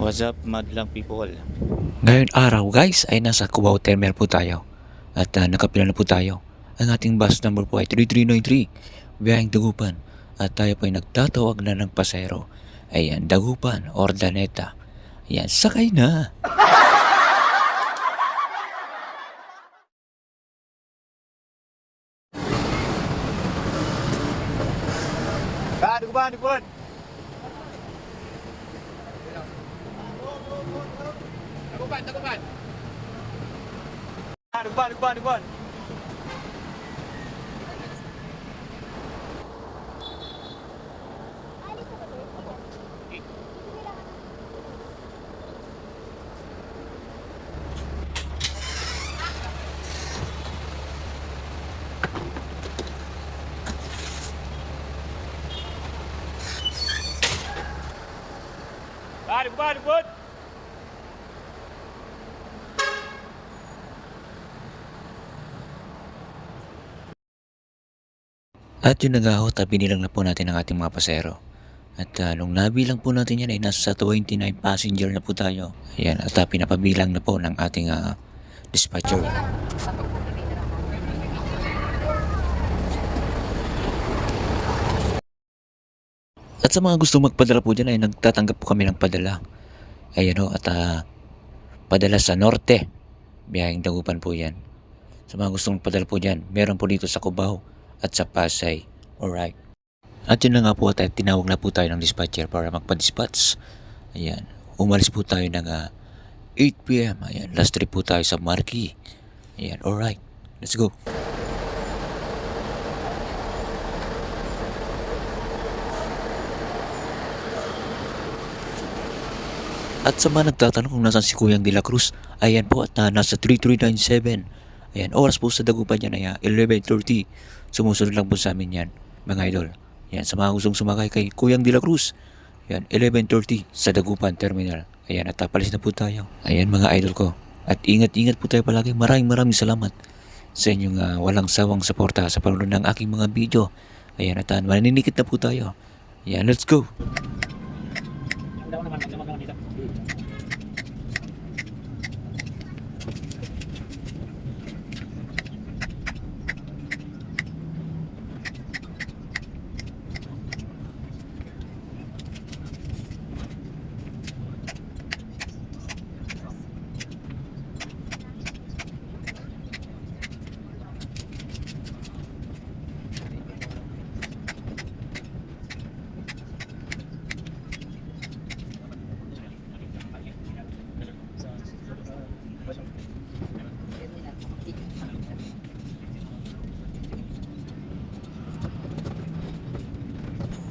What's up, madlang people? Ngayon araw guys ay nasa Cubao Terminal po tayo at uh, nakapila na po tayo. Ang ating bus number po ay 3393 biyaheng Dagupan at tayo po ay nagtatawag na ng pasero. Ayan, Dagupan, Ordaneta. Ayan, sakay na! Ah, duguban, duguban! Duguban, duguban! Ah, duguban, duguban, duguban! Ah, duguban, At yun na nga ho, tabi nilang na po natin ang ating mga pasero. At uh, nung nabilang po natin yan ay nasa 29 passenger na po tayo. Ayan, at uh, pinapabilang na po ng ating ah, dispatcher. At sa mga gusto magpadala po dyan ay nagtatanggap po kami ng padala. Ayan o, at ah, padala sa norte. Biyaheng dagupan po yan. Sa mga gustong padala po dyan, meron po dito sa Cubao at sa Pasay. Alright. At yun na nga po at tinawag na po tayo ng dispatcher para magpa-dispatch. Ayan. Umalis po tayo ng ah, 8pm. Ayan. Last trip po tayo sa Marquee. Ayan. Alright. Let's go. At sa mga nagtatanong kung nasan si Kuyang De La Cruz, ayan po at ah, nasa 3397. Ayan, oras po sa dagupan yan ay ah, 11.30. Sumusunod lang po sa amin yan, mga idol. Ayan, sa mga gustong sumakay kay Kuyang De Cruz, ayan, 11.30 sa Dagupan Terminal. Ayan, at tapalis na po tayo. Ayan mga idol ko. At ingat-ingat po tayo palagi. Maraming maraming salamat sa inyong ah, walang sawang suporta sa panonood ng aking mga video. Ayan, at uh, maninikit na po tayo. Ayan, let's go!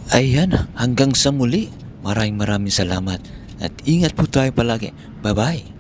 Ayan, hanggang sa muli. Maraming maraming salamat. At ingat po tayo palagi. Bye-bye.